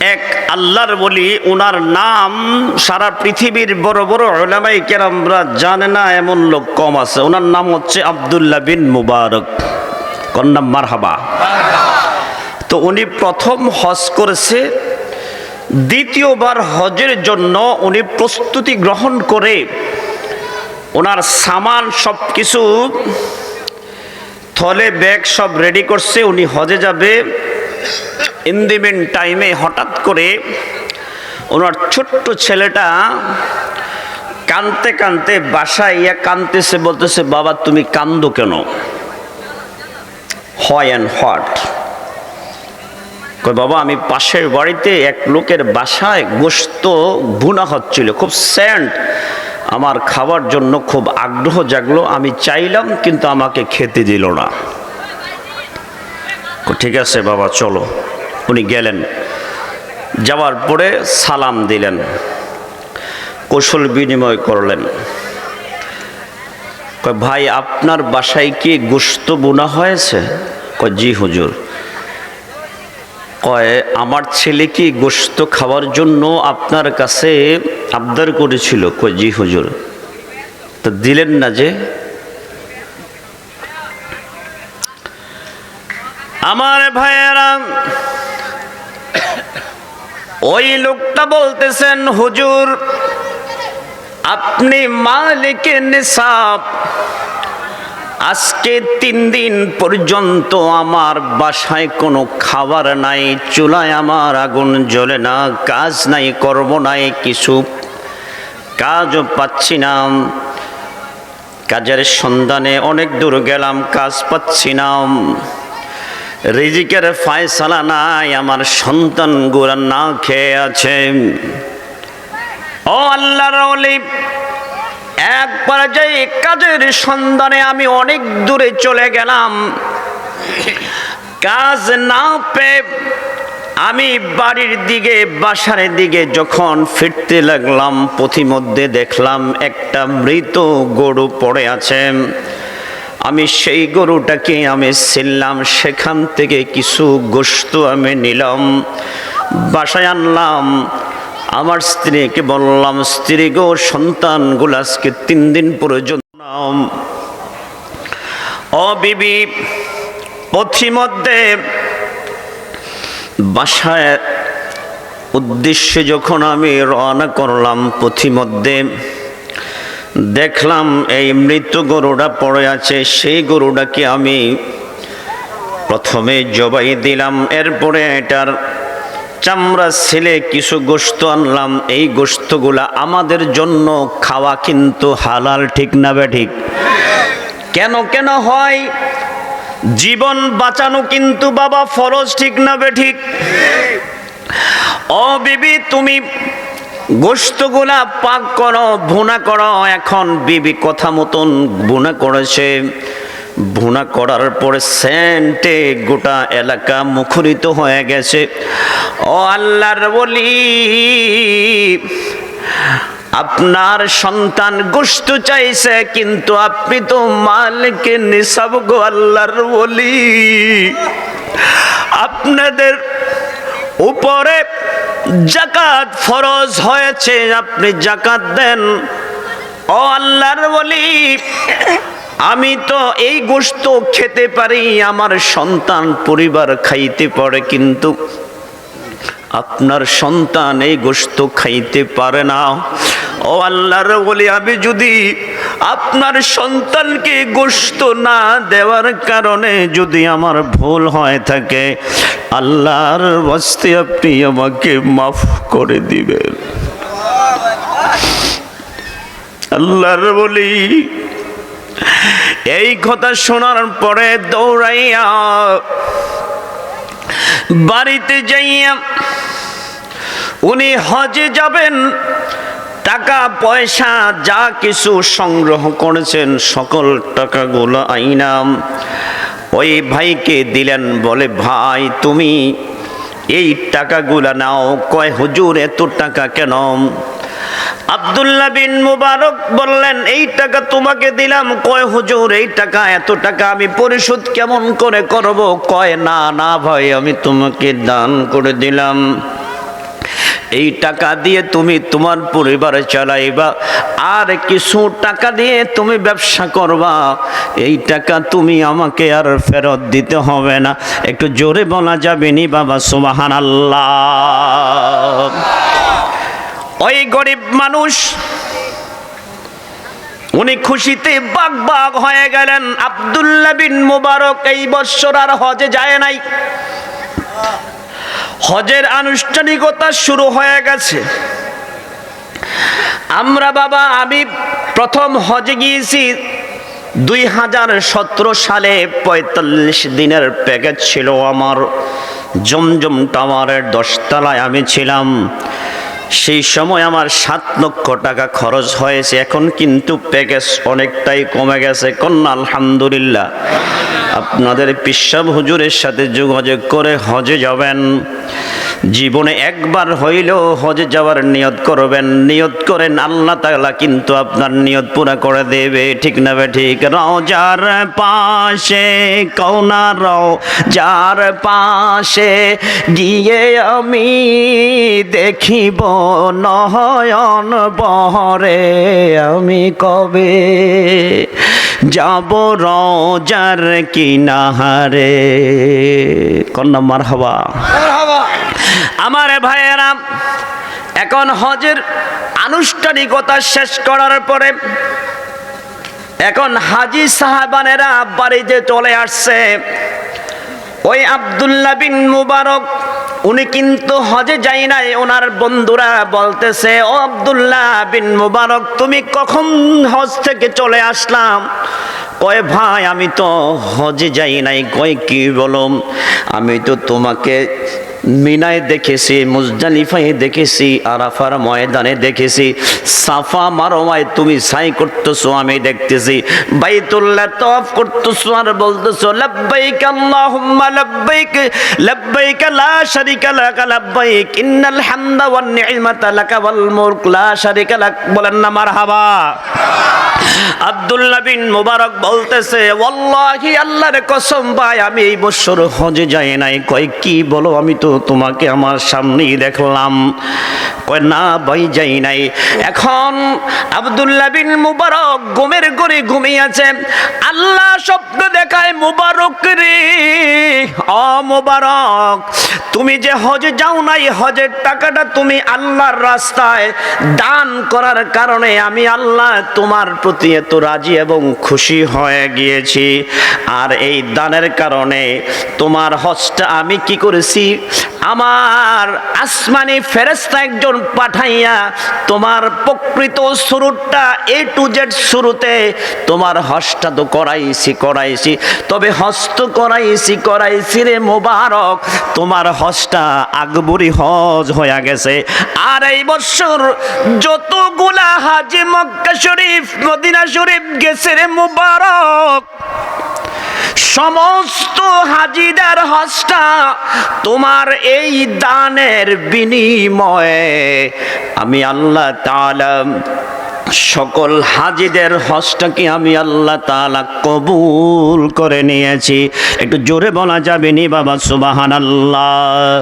এক আল্লাহর বলি ওনার নাম সারা পৃথিবীর বড় বড় ওলামাই কেরামরা জানে না, এমন লোক কম আছে। ওনার নাম হচ্ছে আবদুল্লাহ বিন মুবারক। কন্যা মারহাবা। তো উনি প্রথম হজ করেছে, দ্বিতীয়বার হজের জন্য উনি প্রস্তুতি গ্রহণ করে ওনার সামান সব কিছু থলে, ব্যাগ সব রেডি করছে, উনি হজে যাবে। ইন দি টাইমে হঠাৎ করে ওনার ছোট্ট ছেলেটা কানতে কানতে বাসায় ইয়া কানতেছে, বলতেছে, বাবা, তুমি কান্দো কেন? হয় অ্যান্ড হট বাবা, আমি পাশের বাড়িতে এক লোকের বাসায় গোস্ত ভুনা হচ্ছিল, খুব স্যান্ড। আমার খাবার জন্য খুব আগ্রহ জাগলো, আমি চাইলাম, কিন্তু আমাকে খেতে দিল না। ঠিক আছে বাবা, চলো। উনি গেলেন। যাওয়ার পরে সালাম দিলেন। কৌশল বিনিময় করলেন। ভাই, আপনার বাসায় কি গোস্ত বোনা হয়েছে? কয়, জি, হুজুর। কয়, আমার ছেলে কি গোস্ত খাওয়ার জন্য আপনার কাছে আবদার করেছিল? কয়, জি, হুজুর। তো দিলেন না যে। আমার ভাইয়েরা ওই লোকটা বলতেছেন, হুজুর, আপনি মালিক নিসাব। আজকে তিন দিন পর্যন্ত আমার বাসায় কোনো খাবার নাই, চুলায় আমার আগুন জ্বলে না, কাজ নাই, কর্ম নাই, কিছু কাজও পাচ্ছি না। কাজের সন্ধানে অনেক দূর গেলাম, কাজ পাচ্ছি না। রিজিকের ফায়সালা নাই, আমার সন্তান গোরা না খেয়ে আছে। ও আল্লাহর অলি এক কাজের সন্ধানে আমি অনেক দূরে চলে গেলাম, কাজ না পেয়ে আমি বাড়ির দিকে, বাসার দিকে যখন ফিরতে লাগলাম, পথিমধ্যে দেখলাম একটা মৃত গরু পড়ে আছে। আমি সেই গরুটাকে আমি ছিললাম সেখান থেকে কিছু গোস্ত আমি নিলাম বাসায় আনলাম আমার স্ত্রীকে বললাম, স্ত্রী গো, সন্তানগুলো আজকে তিন দিন পর্যন্ত নাও। ও বিবি, পথিমধ্যে বাসায় উদ্দেশ্যে যখন আমি রওনা করলাম পথিমধ্যে দেখলাম এই মৃত গরুটা পড়ে আছে, সেই গরুটাকে আমি প্রথমে জবাই দিলাম। এরপরে এটার চামড়া ছেলে কিছু গোস্ত আনলাম। এই গোস্তগুলা আমাদের জন্য খাওয়া কিন্তু হালাল, ঠিক না বে ঠিক? কেন কেন হয়? জীবন বাঁচানো কিন্তু বাবা ফরজ, ঠিক না বে ঠিক? ও বিবি, তুমি গোস্তগুলা পাক করো, ভুনা করো, এখন বিবি কথা মতন ভুনা করেছে। ভুনা করার পরে সেন্টে গোটা এলাকা মুখরিত হয়ে গেছে। ও আল্লাহর বলি আপনার সন্তান গোস্ত চাইছে, কিন্তু আপনি তো মালিকে নিসাব গো আল্লাহর বলি আপনাদের উপরে জাকাত ফরজ হয়েছে, আপনি জাকাত দেন। ও আল্লাহর বলি আমি তো এই গোস্ত খেতে পারি, আমার সন্তান পরিবার খাইতে পারে, কিন্তু আপনার সন্তান এই গোস্ত খাইতে পারে না। ও আল্লাহর বলি আমি যদি আপনার সন্তানকে গোস্ত না দেওয়ার কারণে যদি আমার ভুল হয়ে থাকে আল্লাহর বস্তে আপনি আমাকে মাফ করে দিবেন। আল্লাহর বলি, এই কথা শোনার পরে দৌড়াইয়া বাড়িতে যাইয়া উনি হজে যাবেন, টাকা, পয়সা, যা কিছু সংগ্রহ করেছেন, সকল টাকাগুলো আইনাম। ওই ভাইকে দিলেন, বলে, ভাই, তুমি এই টাকাগুলা নাও। কয়, হুজুর, এত টাকা কেন? আব্দুল্লা বিন মুবারক বললেন, এই টাকা তোমাকে দিলাম। কয়, হুজুর, এই টাকা, এত টাকা আমি পরিশোধ কেমন করে করব? কয়, না না, ভাই, আমি তোমাকে দান করে দিলাম। এই টাকা দিয়ে তুমি তোমার পরিবার চালাইবা, আর কিছু টাকা দিয়ে তুমি ব্যবসা করবা, এই টাকা তুমি আমাকে আর ফেরত দিতে হবে না। একটু জোরে বলা যাবে নি বাবা সুবাহান আল্লাহ ওই গরিব মানুষ, উনি খুশিতে বাগ বাগ হয়ে গেলেন। আব্দুল্লাহ বিন মুবারক এই বৎসর আর হজে যায় নাই। হজের আনুষ্ঠানিকতা শুরু হয়ে গেছে। আমরা বাবা, আমি প্রথম হজে গিয়েছি দুই হাজার সতেরো সালে, পঁয়তাল্লিশ দিনের প্যাকেজ ছিল আমার। জমজম টাওয়ারের দশতলায় আমি ছিলাম। সেই সময় আমার সাত লক্ষ টাকা খরচ হয়েছে, এখন কিন্তু প্যাকেজ অনেকটাই কমে গেছে। কন্যা, আলহামদুলিল্লাহ। আপনাদের পিসাব হুজুরের সাথে যোগাযোগ করে হজে যাবেন। জীবনে একবার হইলেও হজে যাওয়ার নিয়ত করবেন। নিয়ত করেন, আল্লাহ তাআলা কিন্তু আপনার নিয়ত পুরা করে দেবে। ঠিক না বে ঠিক। রওজার পাশে কৌনা রও যার পাশে গিয়ে আমি দেখিব নয়ন বহরে আমি কবে যাব রওজার কিনাহারে। কন্যা মার হওয়া আমার ভাইয়েরা এখন হজের আনুষ্ঠানিকতা শেষ করার পরে এখন হাজি সাহাবানেরা বাড়িতে চলে আসছে। ওই আব্দুল্লাহ বিন মুবারক উনি কিন্তু হজে যাই নাই ওনার বন্ধুরা বলতেছে, ও আব্দুল্লাহ বিন মুবারক, তুমি কখন হজ থেকে চলে আসলাম? কয় ভাই, আমি তো হজে যাই নাই, কয় কি বলম? আমি তো তোমাকে মিনায় দেখেছি, মুজদালিফায় দেখেছি, আরাফার ময়দানে দেখেছি। সাফা মারোয়ায় তুমি সাই করতেছো, আমি দেখতেছি। বাইতুল্লাহ তফ করতেছো আর বলতেছো, লাব্বাইক আল্লাহুম্মা, লাব্বাইক লাব্বাইক লা শারিকা লাক, লাব্বাইক ইন্নাল হামদা ওয়ান নি'মাতা লাকা ওয়াল মুলক, লা শারিকা লাক, বলেন না, মারহাবা। আব্দুল্লাহ বিন মুবারক বলতেছে, ওয়াল্লাহি আল্লাহর কসম ভাই, আমি এই বছর হজে যাই নাই। কয়, কি বলো, আমি তো তোমাকে আমার সামনেই দেখলাম। কয়, না ভাই, যাই নাই। এখন আব্দুল্লাহ মুবারক ঘুমের ঘরে ঘুমিয়ে আছে। আল্লাহ স্বপ্ন দেখায়, মুবারক রে, অ মুবারক, তুমি যে হজে যাও নাই, হজের টাকাটা তুমি আল্লাহর রাস্তায় দান করার কারণে আমি আল্লাহ তোমার প্রতি এত রাজি এবং খুশি হয়ে গিয়েছি। আর এই দানের কারণে তোমার হজটা আমি কি করেছি? আমার আসমানি ফেরেস্তা একজন পাঠাইয়া, তোমার প্রকৃত শুরুটা এ টু জেড শুরুতে তোমার হজটা তো করাইছি করাইছি। তবে হস্ত করাইছি করাইছি রে মোবারক, তোমার হজটা আকবরী হজ হয়ে গেছে। আর এই বছর যতগুলা হাজি মক্কা শরীফ, মদিনা শরীফ গেছে রে মুবারক। সমস্ত হাজিদের হজটা তোমার এই দানের বিনিময়ে আমি আল্লাহ তাআলা সকল হাজিদের হজটাকে আমি আল্লাহ তালা কবুল করে নিয়েছি। একটু জোরে বলা যাবে নি বাবা সুবাহান আল্লাহ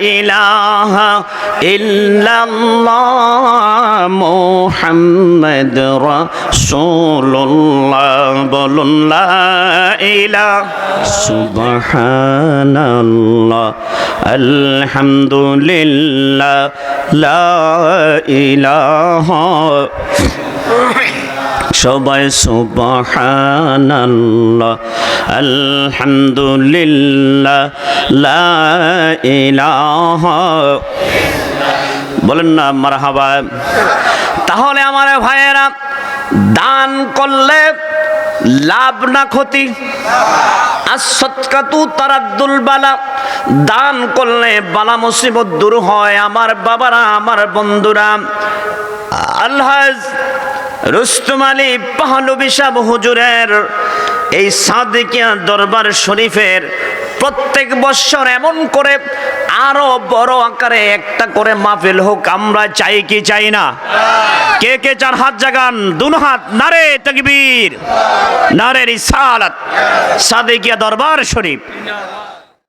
إله إلا الله محمد رسول الله بل لا إله. سبحان الله الحمد لله لا إله. সবাই সুবহানাল্লাহ, আলহামদুলিল্লাহ, লা বলেন না মারহাবা। তাহলে আমার ভাইয়েরা, দান করলে লাভ না ক্ষতি? আসৎকাতু তারাদ্দুল বালা, দান করলে বালা মুসিবত দূর হয়। আমার বাবারা, আমার বন্ধুরা আল্লাহ রুস্তুম আলী পাহলবি সাহ হুজুরের এই সাদিকিয়া দরবার শরীফের প্রত্যেক বৎসর এমন করে আরও বড় আকারে একটা করে মাহফিল হোক, আমরা চাই কি চাই না? কে কে চার হাত জাগান? দুন হাত? নারে তকবীর, নারে রিসালাত। সাদেকিয়া দরবার শরীফ।